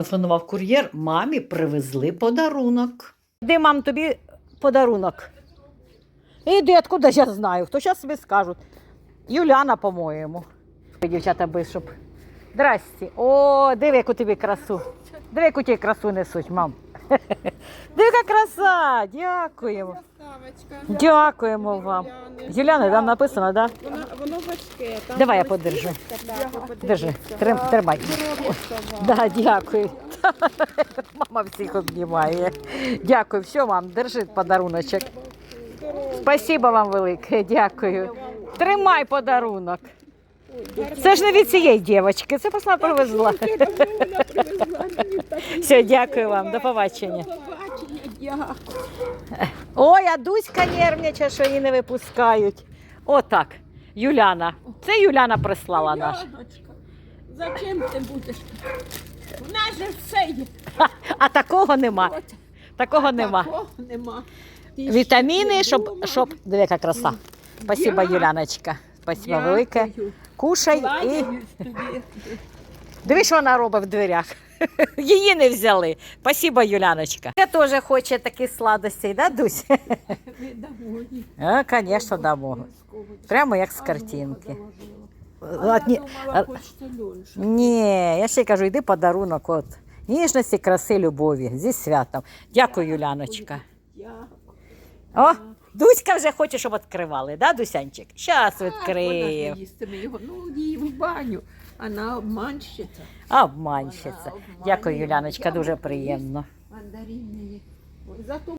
Телефонував кур'єр, мамі привезли подарунок. Де мам тобі подарунок? Іди, откуда я знаю? Хто зараз собі скажуть? Юляна, по-моєму. Дівчата бишоп. Здрасті. О, диви, яку тобі красу. Диви, яку тобі красу несуть, мам. Диви, краса! Дякуємо. Ставочка. Дякуємо вам. Юляна, там написано, так? Да? Воно, воно важке. Там Давай я подержу. Держи, трим- тримай. Да, дякую. Мама всіх обнімає. Дякую, все, мам, держи подаруночок. Спасибо вам велике, дякую. Тримай подарунок. Це ж не від цієї дівчинки, це посла привезла. Все, дякую вам, до побачення. Ой, а Дуська нервничає, що її не випускають. Отак. Юляна. Це Юляна прислала наш. Яночка, зачем ти будеш? У нас же все є. А такого нема. От, Такого нема. Такого нема. Ти Вітаміни, щоб, щоб... Диви, яка краса. Спасибо, Дякую. Юляночка. Спасибо Дякую. велике. Кушай і диви, що вона робить в дверях. Її не взяли. Спасибо, Юляночка. Я теж хоче такі сладості, да, Дусь? А, звісно, дамо. Прямо як з картинки. Вона От, ні, я ще й кажу, йди подарунок. От. Ніжності, краси, любові. Зі святом. Дякую, Юляночка. Дякую. О, Дуська вже хоче, щоб відкривали, да, Дусянчик? Щас Вона відкриє. ж їстиме його. Ну, її в баню. Вона обманщиця. Обманщиця. Дякую, Юляночка, дуже приємно. Мандарини Зато